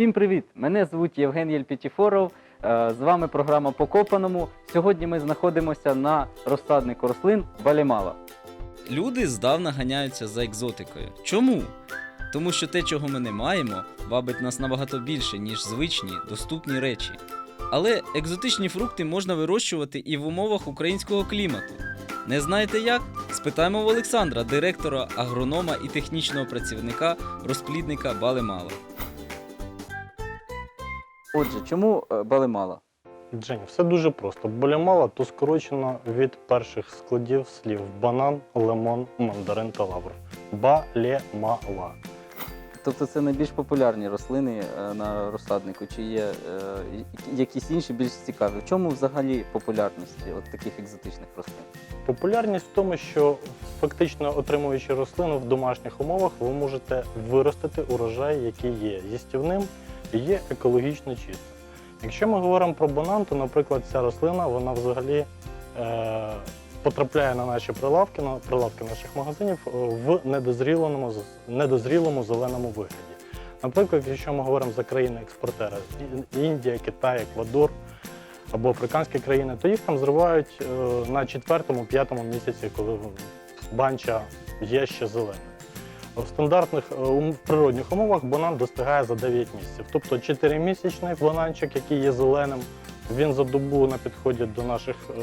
Всім привіт! Мене звуть Євген Єльпітіфоров. Е, З вами програма Покопаному. Сьогодні ми знаходимося на розсаднику рослин Балімала. Люди здавна ганяються за екзотикою. Чому? Тому що те, чого ми не маємо, вабить нас набагато більше, ніж звичні, доступні речі. Але екзотичні фрукти можна вирощувати і в умовах українського клімату. Не знаєте як? Спитаємо в Олександра, директора, агронома і технічного працівника розплідника Балемала. Отже, чому е, Балимала? Джені, все дуже просто. Болямала то скорочено від перших складів слів банан, лимон, мандарин та лавр. Балемала. Тобто це найбільш популярні рослини е, на розсаднику, чи є е, якісь інші більш цікаві? В чому взагалі популярність от таких екзотичних рослин? Популярність в тому, що фактично отримуючи рослину в домашніх умовах, ви можете виростити урожай, який є їстівним є екологічно чистим. Якщо ми говоримо про банан, то, наприклад, ця рослина вона взагалі е, потрапляє на наші прилавки, на прилавки наших магазинів е, в недозрілому, недозрілому зеленому вигляді. Наприклад, якщо ми говоримо за країни-експортери Індія, Китай, Еквадор або африканські країни, то їх там зривають е, на четвертому-п'ятому місяці, коли банча є ще зелена. В стандартних е, природних умовах банан достигає за 9 місяців. Тобто 4-місячний бананчик, який є зеленим, він за добу на підході до наших е,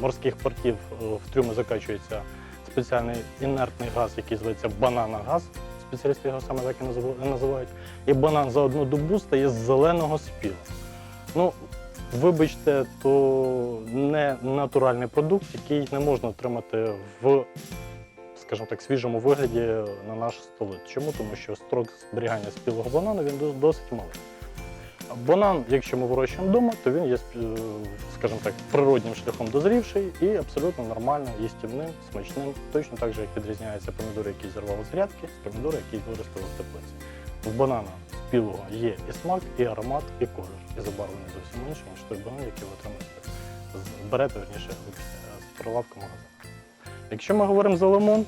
морських портів е, в трюми закачується спеціальний інертний газ, який зветься бананогаз. Спеціалісти його саме так і називають. І банан за одну добу стає з зеленого спіла. Ну, вибачте, то не натуральний продукт, який не можна отримати в, скажімо так, свіжому вигляді на наш столи. Чому? Тому що строк зберігання спілого банану він досить малий. Банан, якщо ми вирощуємо вдома, то він є, е, скажімо так, природнім шляхом дозрівший і абсолютно нормально їстівним, смачним, точно так же, як відрізняється помідор, який зірвав з грядки, з помідора, який виростив в теплиці. В банана спілого є і смак, і аромат, і колір, і забарвлення зовсім інше, ніж той банан, який ви отримаєте берете, верніше, з прилавка магазину. Якщо ми говоримо за лимон,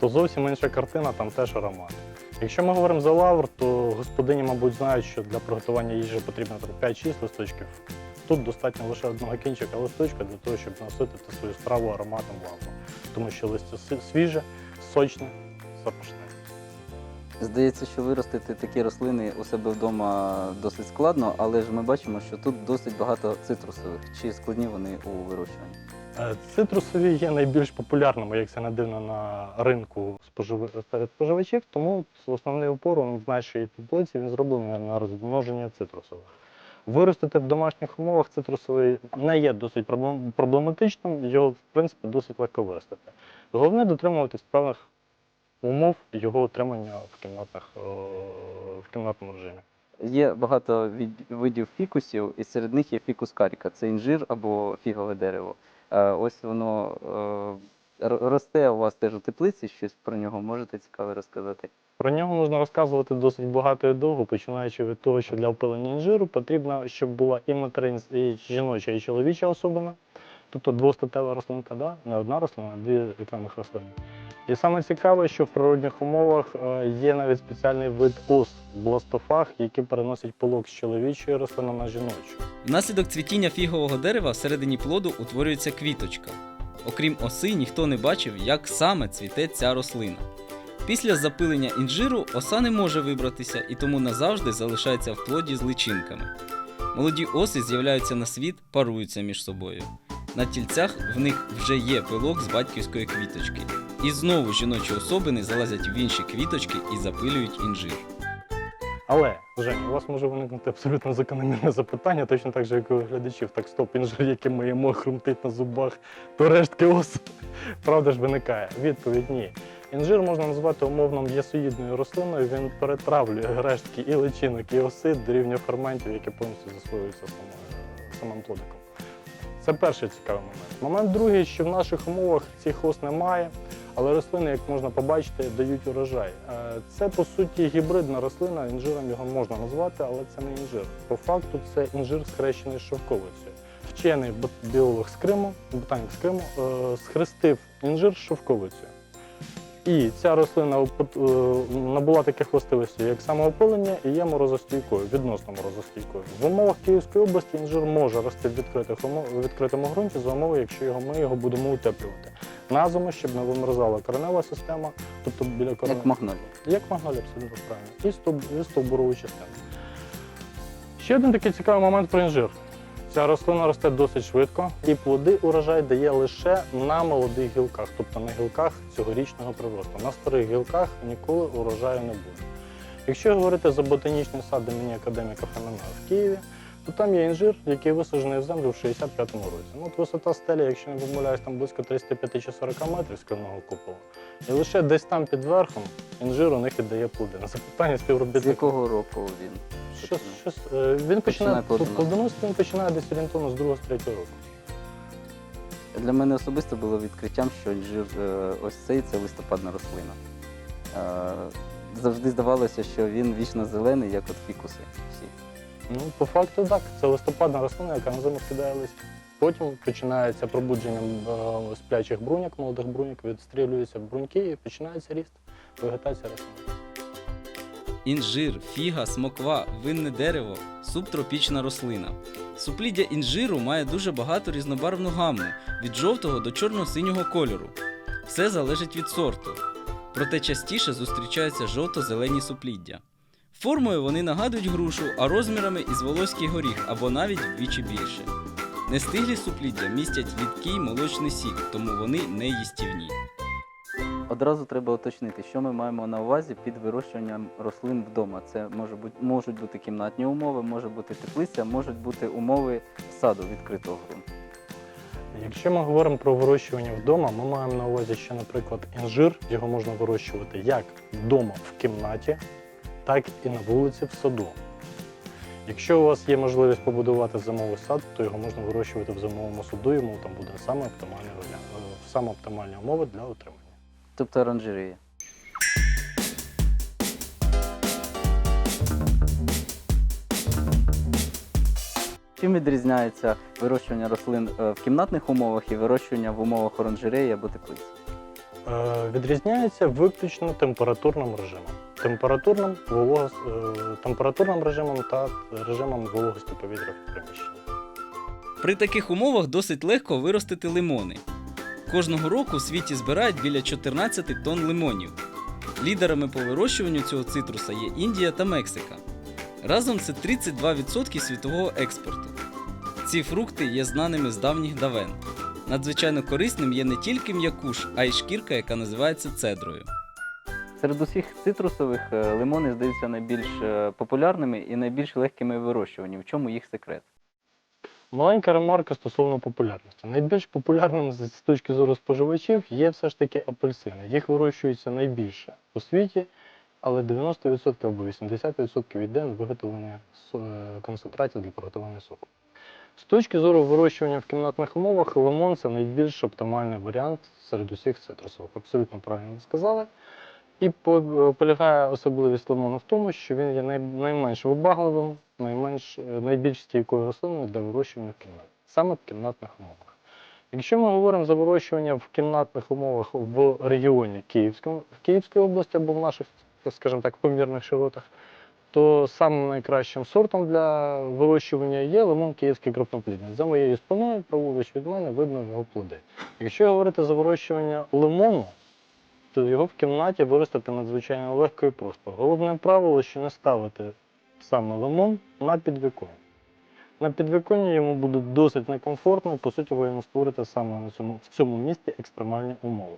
то зовсім інша картина, там теж аромат. Якщо ми говоримо за лавр, то господині, мабуть, знають, що для приготування їжі потрібно 5-6 листочків. Тут достатньо лише одного кінчика листочка для того, щоб наситити свою страву ароматом лавру. Тому що листя свіже, сочне, запашне. Здається, що виростити такі рослини у себе вдома досить складно, але ж ми бачимо, що тут досить багато цитрусових. Чи складні вони у вирощуванні? Е, Цитрусові є найбільш популярними, як це не дивно, на ринку серед споживачів, тому основний упор в нашій таблиці він зроблений на розмноження цитрусових. Виростити в домашніх умовах цитрусовий не є досить проблематичним, його в принципі досить легко виростити. Головне дотримуватись певних умов його отримання в кімнатних е, в кімнатному режимі. Є багато видів фікусів, і серед них є фікус каріка. Це інжир або фігове дерево. Е, Ось воно е, росте у вас теж у теплиці, щось про нього можете цікаве розказати. Про нього можна розказувати досить багато і довго, починаючи від того, що для опилення інжиру потрібно, щоб була і материнська, і жіноча, і чоловіча особина, тобто двостатева рослинка, да? не одна рослина, а дві окремих рослини. І саме цікаве, що в природних умовах е, є навіть спеціальний вид ос бластофаг, який переносить пилок з чоловічої рослини на жіночу. Внаслідок цвітіння фігового дерева всередині плоду утворюється квіточка. Окрім оси, ніхто не бачив, як саме цвіте ця рослина. Після запилення інжиру оса не може вибратися і тому назавжди залишається в плоді з личинками. Молоді оси з'являються на світ, паруються між собою. На тільцях в них вже є пилок з батьківської квіточки. І знову жіночі особини залазять в інші квіточки і запилюють інжир. Але, Женя, у вас може виникнути абсолютно закономірне запитання, точно так же, як і у глядачів. Так, стоп, інжир, який ми їмо, хрумтить на зубах, то рештки ос. Правда ж виникає? Відповідь ні. Інжир можна назвати умовно м'ясоїдною рослиною, він перетравлює рештки і личинок, і оси до рівня ферментів, які повністю засвоюються самим плодиком. Це перший цікавий момент. Момент другий, що в наших умовах цих ос немає, але рослини, як можна побачити, дають урожай. Е, Це по суті гібридна рослина, інжиром його можна назвати, але це не інжир. По факту це інжир схрещений з шовковицею. Вчений біолог з Криму, ботанік з Криму, е, схрестив інжир з шовковицею. І ця рослина е, набула таких властивостей, як самоопилення і є морозостійкою, відносно морозостійкою. В умовах Київської області інжир може рости в відкритих в відкритому ґрунті за умови, якщо його ми його будемо утеплювати. На зиму, щоб не вимерзала коренева система, тобто біля кореневої. Як магнолія. Як магнолія, абсолютно правильно. І стовбурову частину. Ще один такий цікавий момент про інжир. Ця рослина росте досить швидко, і плоди урожай дає лише на молодих гілках, тобто на гілках цьогорічного приросту. На старих гілках ніколи урожаю не буде. Якщо говорити за ботанічний сад імені академіка Фомена в Києві, то там є інжир, який висаджений в землю в 65-му році. Ну, от висота стелі, якщо не помиляюсь, там близько 35 чи 40 метрів скляного купола. І лише десь там під верхом інжир у них і дає плоди. На запитання З якого року він? Щось, щось, е, він починає плодоносити. плодоносити, він починає десь орієнтовно з 2-3 року. Для мене особисто було відкриттям, що інжир е, ось цей це листопадна рослина. Е, Завжди здавалося, що він вічно зелений, як от фікуси. Всі. Ну, по факту так. Це листопадна рослина, яка на зиму кидає листя. Потім починається пробудженням е, сплячих бруняк, молодих бруняк, відстрілюються бруньки і починається ріст, вегетація рослини. Інжир, фіга, смоква, винне дерево субтропічна рослина. Супліддя інжиру має дуже багато різнобарвну гамму від жовтого до чорно-синього кольору. Все залежить від сорту. Проте частіше зустрічаються жовто-зелені супліддя. Формою вони нагадують грушу, а розмірами із волоський горіх або навіть вдвічі більше. Нестиглі супліддя містять рідкий молочний сік, тому вони не їстівні. Одразу треба уточнити, що ми маємо на увазі під вирощуванням рослин вдома. Це може бути, можуть бути кімнатні умови, може бути теплиця, можуть бути умови саду відкритого ґрунту. Якщо ми говоримо про вирощування вдома, ми маємо на увазі, що, наприклад, інжир його можна вирощувати як вдома в кімнаті, так і на вулиці в саду. Якщо у вас є можливість побудувати зимовий сад, то його можна вирощувати в зимовому саду, йому там буде саме оптимальні, е, саме оптимальні умови для отримання. Тобто оранжерея. Чим відрізняється вирощування рослин е, в кімнатних умовах і вирощування в умовах оранжереї або теплиці? Е, Відрізняється виключно температурним режимом. Температурним, волого, е, температурним режимом та режимом вологості повітря в приміщенні. При таких умовах досить легко виростити лимони. Кожного року в світі збирають біля 14 тонн лимонів. Лідерами по вирощуванню цього цитруса є Індія та Мексика. Разом це 32% світового експорту. Ці фрукти є знаними з давніх давен. Надзвичайно корисним є не тільки м'якуш, а й шкірка, яка називається цедрою. Серед усіх цитрусових е, лимони здаються найбільш е, популярними і найбільш легкими в вирощуванні. В чому їх секрет? Маленька ремарка стосовно популярності. Найбільш популярним з з точки зору споживачів є все ж таки апельсини. Їх вирощується найбільше у світі, але 90% або 80% йде на виготовлення е, концентратів для приготування соку. З точки зору вирощування в кімнатних умовах, лимон це найбільш оптимальний варіант серед усіх цитрусових. Абсолютно правильно ви сказали. І полягає особливість лимону в тому, що він є найменш вибагливим, найменш, е, найбільш стійкою рослиною для вирощування в кімнаті, саме в кімнатних умовах. Якщо ми говоримо за вирощування в кімнатних умовах в регіоні Київському, в Київській області або в наших, скажімо так, помірних широтах, то самим найкращим сортом для вирощування є лимон київський крупноплідний. За моєю спиною, праворуч від мене, видно його плоди. Якщо говорити за вирощування лимону, його в кімнаті виростити надзвичайно легко і просто. Головне правило, що не ставити саме лимон на підвіконня. На підвіконні йому буде досить некомфортно, по суті ви йому створите саме на цьому, в цьому місці екстремальні умови.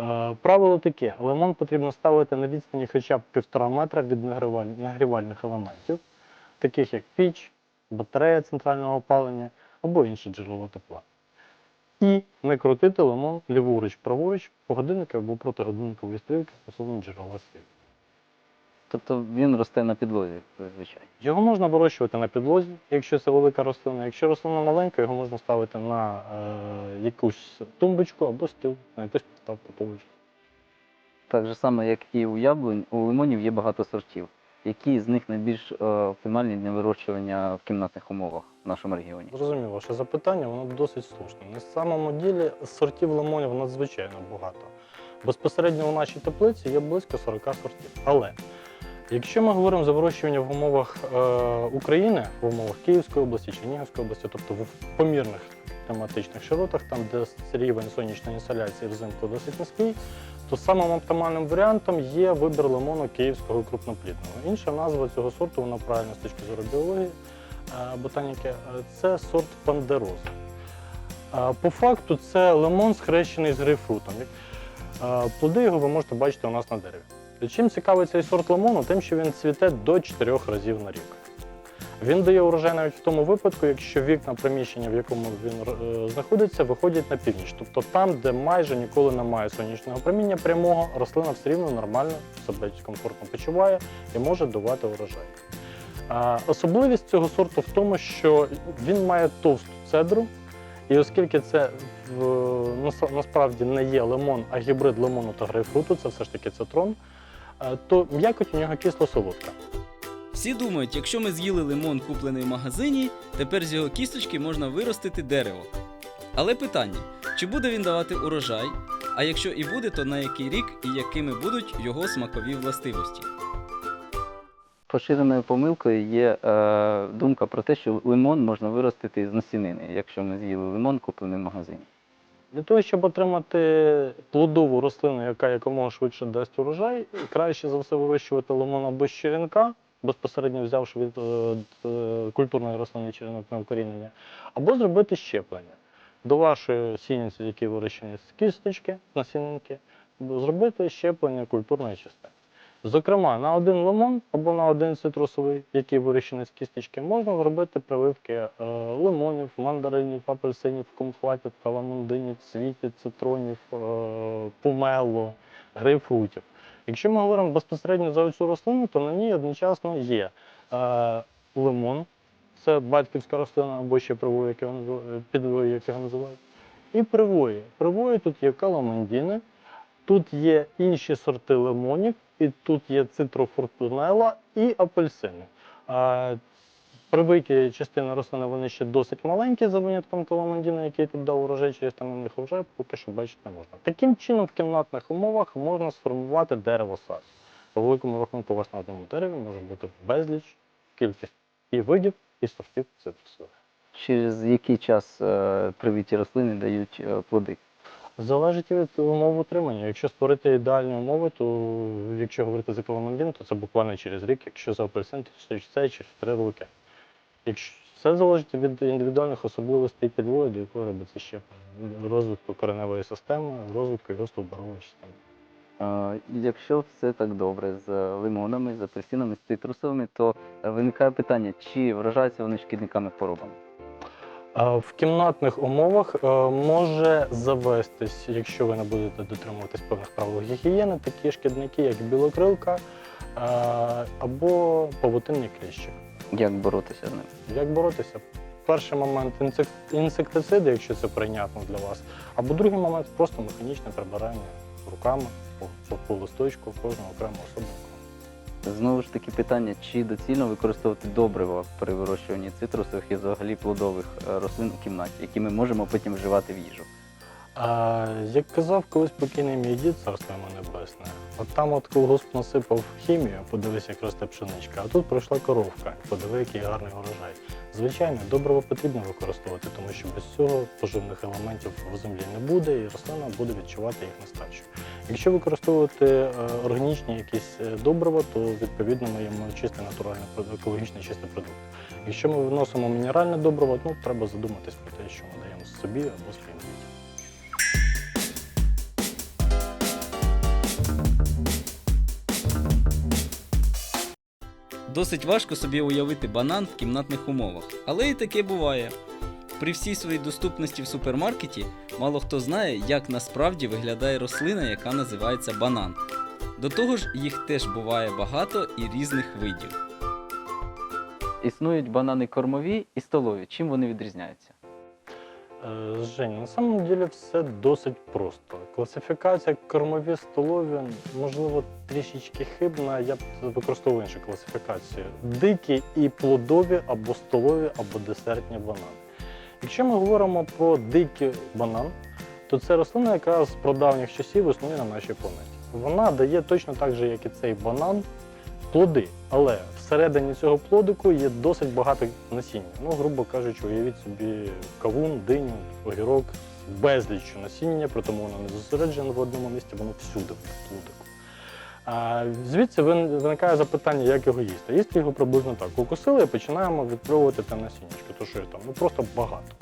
Е, правило таке: лимон потрібно ставити на відстані хоча б півтора метра від нагрівальних елементів, таких як піч, батарея центрального опалення або інше джерело тепла. І не крутити лимон ліворуч, праворуч, по годиннику або проти годинникової стрілки стосовно джерела світла. Тобто він росте на підлозі, звичайно. Його можна вирощувати на підлозі, якщо це велика рослина. Якщо рослина маленька, його можна ставити на е, якусь тумбочку або стіл, на якусь підставку поруч. Так же само, як і у яблунь, у лимонів є багато сортів. Які з них найбільш е, оптимальні для вирощування в кімнатних умовах в нашому регіоні? Зрозуміло, ваше запитання, воно досить слушне. На самому ділі сортів лимонів надзвичайно багато. Безпосередньо у нашій теплиці є близько 40 сортів. Але якщо ми говоримо за вирощування в умовах е, України, в умовах Київської області, Чернігівської області, тобто в помірних тематичних широтах, там де рівень сонячної інсоляції взимку досить низький, то самим оптимальним варіантом є вибір лимону київського крупноплідного. Інша назва цього сорту, вона правильна з точки зору біології, е, ботаніки, е, це сорт пандероза. Е, По факту це лимон схрещений з грейпфрутом. Плоди його ви можете бачити у нас на дереві. Чим цікавий цей сорт лимону? Тим, що він цвіте до 4 разів на рік. Він дає урожай навіть в тому випадку, якщо вікна приміщення, в якому він е, знаходиться, виходять на північ. Тобто там, де майже ніколи немає сонячного проміння прямого, рослина все рівно нормально себе комфортно почуває і може давати урожай. Особливість цього сорту в тому, що він має товсту цедру, і оскільки це в, насправді не є лимон, а гібрид лимону та грейпфруту, це все ж таки цитрон, е, то м'якоть у нього кисло-солодка. Всі думають, якщо ми з'їли лимон, куплений в магазині, тепер з його кісточки можна виростити дерево. Але питання: чи буде він давати урожай? А якщо і буде, то на який рік і якими будуть його смакові властивості? Поширеною помилкою є е, думка про те, що лимон можна виростити з насінини, якщо ми з'їли лимон, куплений в магазині. Для того, щоб отримати плодову рослину, яка якомога швидше дасть урожай, краще за все вирощувати лимон або з черенка, безпосередньо взявши від е, е, культурної рослини черенок на укорінення, або зробити щеплення. До вашої сіянці, які вирощені з кісточки, з насінинки, зробити щеплення культурної частини. Зокрема, на один лимон або на один цитрусовий, який вирощений з кісточки, можна зробити прививки е, лимонів, мандаринів, апельсинів, кумхватів, каламундинів, цвітів, цитронів, помелу, грейпфрутів. Якщо ми говоримо безпосередньо за цю рослину, то на ній одночасно є е, лимон, це батьківська рослина або ще привої, як його називають- підвої, як його називають, і привої. Привої тут є каламандіни, тут є інші сорти лимонів, і тут є цитрофортунела і апельсини. А, Привиті частини рослини вони ще досить маленькі, за винятком каламандіна, який тут дав урожай, через там на них урожай поки що бачити не можна. Таким чином, в кімнатних умовах можна сформувати дерево сад. По великому рахунку у вас на одному дереві може бути безліч кількість і видів, і сортів цитрусових. Через який час е, привиті рослини дають е, плоди? Залежить від умов утримання. Якщо створити ідеальні умови, то якщо говорити за каламандін, то це буквально через рік, якщо за апельсин, то це через три роки. Якщо все залежить від індивідуальних особливостей підвою, до якої робиться ще розвитку кореневої системи, розвитку і росту системи. Якщо все так добре з лимонами, з апельсинами, з цитрусовими, то виникає питання, чи вражаються вони шкідниками хворобами? В кімнатних умовах е, може завестись, якщо ви не будете дотримуватись певних правил гігієни, такі шкідники, як білокрилка е, або павутинні кліщі. Як боротися з ним? Як боротися? Перший момент інсектициди, якщо це прийнятно для вас, або другий момент просто механічне прибирання руками по, по, по листочку кожного окремого особливо. Знову ж таки питання, чи доцільно використовувати добрива при вирощуванні цитрусових і взагалі плодових е, рослин у кімнаті, які ми можемо потім вживати в їжу. А, як казав колись покійний мій дід, царство йому небесне, от там от колгосп насипав хімію, подивись, як росте пшеничка, а тут пройшла коровка, подиви, який гарний урожай. Звичайно, добриво потрібно використовувати, тому що без цього поживних елементів в землі не буде, і рослина буде відчувати їх нестачу. Якщо використовувати е, органічні якісь е, добрива, то відповідно ми їмо чистий натуральний екологічний чистий продукт. Якщо ми вносимо мінеральне добриво, ну треба задуматись про те, що ми даємо собі або своїм Досить важко собі уявити банан в кімнатних умовах, але і таке буває. При всій своїй доступності в супермаркеті мало хто знає, як насправді виглядає рослина, яка називається банан. До того ж, їх теж буває багато і різних видів. Існують банани кормові і столові. Чим вони відрізняються? Е, Жень, на самом деле все досить просто. Класифікація кормові столові, можливо, трішечки хибна. Я б використовував іншу класифікацію. Дикі і плодові або столові, або десертні банани. Якщо ми говоримо про дикий банан, то це рослина, яка з прадавніх часів існує на нашій планеті. Вона дає точно так же, як і цей банан, плоди. Але всередині цього плодику є досить багато насіння. Ну, грубо кажучи, уявіть собі кавун, диню, огірок, безліч насіння, при тому воно не зосереджене в одному місці, воно всюди в плодику. А звідси виникає запитання, як його їсти. Їсти його приблизно так. Укусили і починаємо відпльовувати те насіннячко. То що там? Ну просто багато.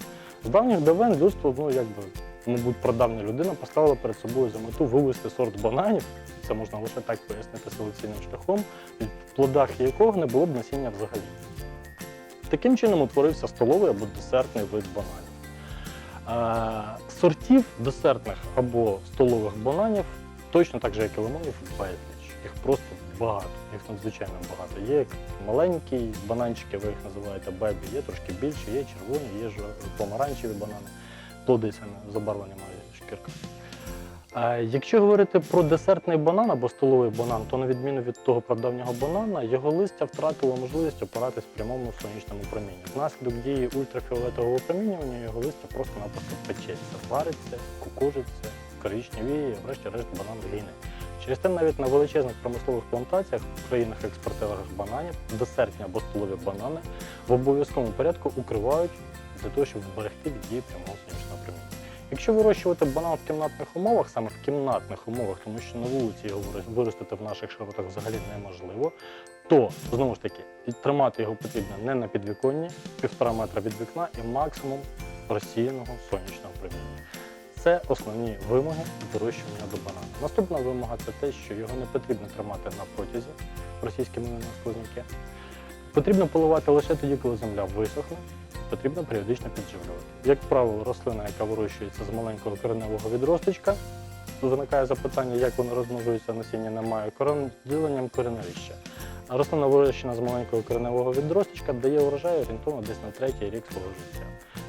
З давніх давен людство, ну якби, мабуть, прадавня людина поставила перед собою за мету вивести сорт бананів. Це можна лише так пояснити селекційним шляхом, в плодах якого не було б насіння взагалі. Таким чином утворився столовий або десертний вид бананів. Е, Сортів десертних або столових бананів точно так же, як і лимонів, безліч. Їх просто багато, їх надзвичайно багато. Є маленькі бананчики, ви їх називаєте бебі, є трошки більші, є червоні, є помаранчеві банани. Плоди саме забарвлення має шкірка. Якщо говорити про десертний банан або столовий банан, то на відміну від того прадавнього банана, його листя втратило можливість опиратись в прямому сонячному промінні. Внаслідок дії ультрафіолетового опромінювання його листя просто-напросто печеться, вариться, кукожиться, коричневіє, врешті-решт банан гине. Через те навіть на величезних промислових плантаціях в країнах-експортерах бананів десертні або столові банани в обов'язковому порядку укривають для того, щоб вберегти від дії прямого сонячного проміння. Якщо вирощувати банан в кімнатних умовах, саме в кімнатних умовах, тому що на вулиці його виростити в наших широтах взагалі неможливо, то знову ж таки тримати його потрібно не на підвіконні, півтора метра від вікна і максимум розсіяного сонячного проміння. Це основні вимоги вирощування до банану. Наступна вимога це те, що його не потрібно тримати на протязі російські мовні складники. Потрібно поливати лише тоді, коли земля висохне, потрібно періодично підживлювати. Як правило, рослина, яка вирощується з маленького кореневого відросточка, виникає запитання, як воно розмножується, насіння немає, діленням кореневища. Рослина, вирощена з маленького кореневого відросточка, дає урожай орієнтовно десь на третій рік свого життя.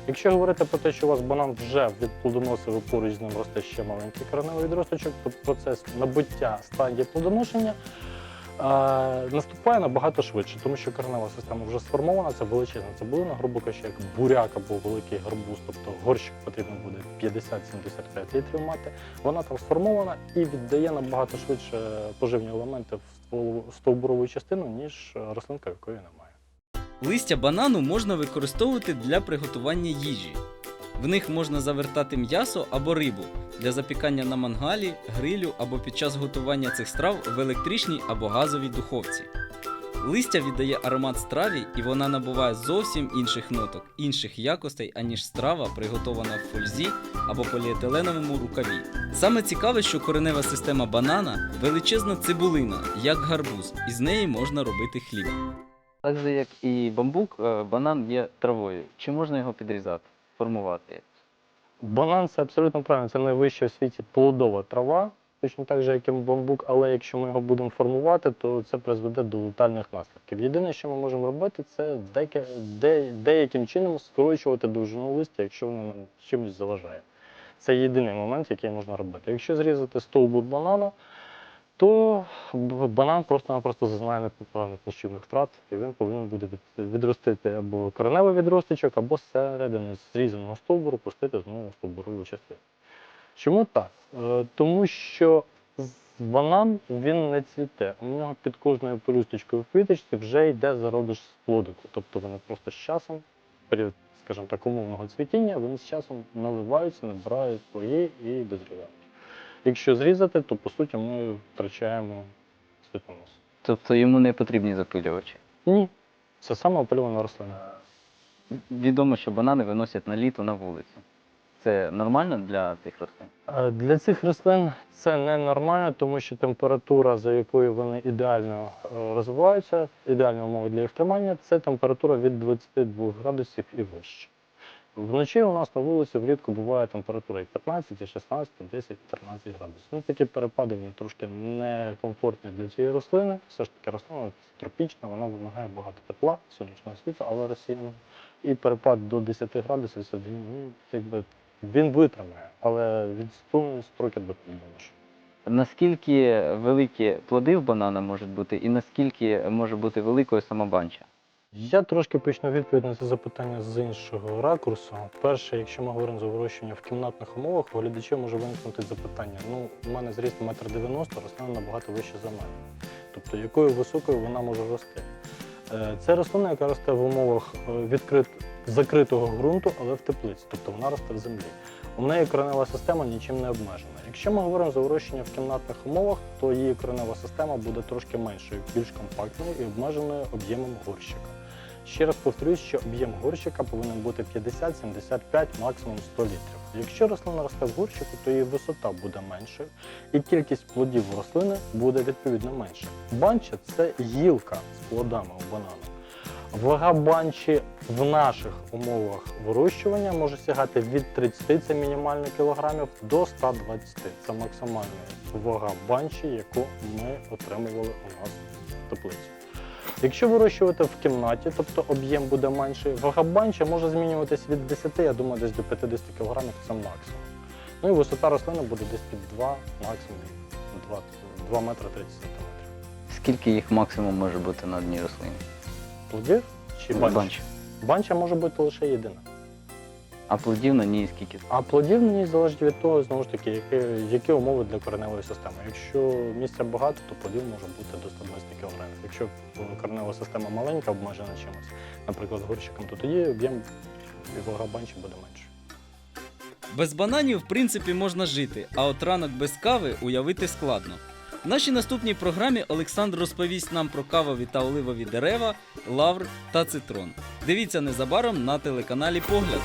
Якщо говорити про те, що у вас банан вже відплодоносив і поруч з ним росте ще маленький кореневий відросточок, то процес набуття стадії плодоношення наступає набагато швидше, тому що коренева система вже сформована, це величезна цибулина, грубо кажучи, як буряк або великий гарбуз, тобто горщик потрібно буде 50-75 літрів мати. Вона там сформована і віддає набагато швидше поживні елементи в стовбурову частину, ніж е, рослинка, якої немає. Листя банану можна використовувати для приготування їжі. В них можна завертати м'ясо або рибу для запікання на мангалі, грилю або під час готування цих страв в електричній або газовій духовці. Листя віддає аромат страві і вона набуває зовсім інших ноток, інших якостей, аніж страва, приготована в фользі або поліетиленовому рукаві. Саме цікаве, що коренева система банана величезна цибулина, як гарбуз, і з неї можна робити хліб. Так же, як і бамбук, е, банан є травою. Чи можна його підрізати, формувати? Банан це абсолютно правильно. Це найвища у світі плодова трава, точно так же, як і бамбук, але якщо ми його будемо формувати, то це призведе до летальних наслідків. Єдине, що ми можемо робити, це деяке, де, деяким чином скорочувати довжину листя, якщо воно нам чимось заважає. Це єдиний момент, який можна робити. Якщо зрізати стовбур банану, то банан просто-напросто зазнає непоправних нищівних втрат, і він повинен буде відростити або кореневий відросточок, або зсередини зрізаного стовбуру пустити знову стовбурову частину. Чому так? Е, Тому що банан він не цвіте. У нього під кожною пелюсточкою в квіточці вже йде зародиш з плодику. Тобто вони просто з часом, період, скажімо так, умовного цвітіння, вони з часом наливаються, набирають свої і дозрівають. Якщо зрізати, то по суті ми втрачаємо світонос. Тобто йому не потрібні запилювачі. Ні. Це саме опалювана рослина. Відомо, що банани виносять на літо на вулицю. Це нормально для цих рослин? Е, Для цих рослин це ненормально, тому що температура, за якою вони ідеально е, розвиваються, ідеальні умови для їх тримання, це температура від 22 градусів і вище. Вночі у нас на вулиці влітку буває температура 15, 16, 10, 13 градусів. Ну, такі перепади вони трошки некомфортні для цієї рослини. Все ж таки рослина тропічна, вона вимагає багато тепла, сонячного світла, але розсіяного. І перепад до 10 градусів він, ну, якби, він витримає, але від строки допоможе. Наскільки великі плоди в банана можуть бути, і наскільки може бути великою сама банча? Я трошки почну відповідь на це запитання з іншого ракурсу. Перше, якщо ми говоримо за вирощування в кімнатних умовах, у глядачів може виникнути запитання. Ну, у мене зріст 1,90 м, рослина набагато вище за мене. Тобто, якою високою вона може рости? Е, Це рослина, яка росте в умовах е, відкрит... закритого ґрунту, але в теплиці, тобто вона росте в землі. У неї коренева система нічим не обмежена. Якщо ми говоримо за вирощення в кімнатних умовах, то її коренева система буде трошки меншою, більш компактною і обмеженою об'ємом горщика. Ще раз повторюсь, що об'єм горщика повинен бути 50-75, максимум 100 літрів. Якщо рослина росте в горщику, то її висота буде меншою, і кількість плодів рослини буде відповідно менша. Банча це гілка з плодами у банану. Вага банчі в наших умовах вирощування може сягати від 30, це мінімально кілограмів, до 120. Це максимальна вага банчі, яку ми отримували у нас в теплиці. Якщо вирощувати в кімнаті, тобто об'єм буде менший, вага банча може змінюватись від 10, я думаю, десь до 50 кг це максимум. Ну і висота рослини буде десь під 2, максимум 2, 2 метри 30 см. Скільки їх максимум може бути на одній рослині? Плодів чи банч? Банч. Банча може бути лише єдина. А плодів на ній скільки? А плодів мені залежить від того, знову ж таки, які, які умови для кореневої системи. Якщо місця багато, то плодів може бути до 120 кг. Якщо коренева система маленька, обмежена чимось, наприклад, горщиком, то тоді об'єм і вага банчі буде менше. Без бананів, в принципі, можна жити, а от ранок без кави уявити складно. В нашій наступній програмі Олександр розповість нам про кавові та оливові дерева, лавр та цитрон. Дивіться незабаром на телеканалі Погляд.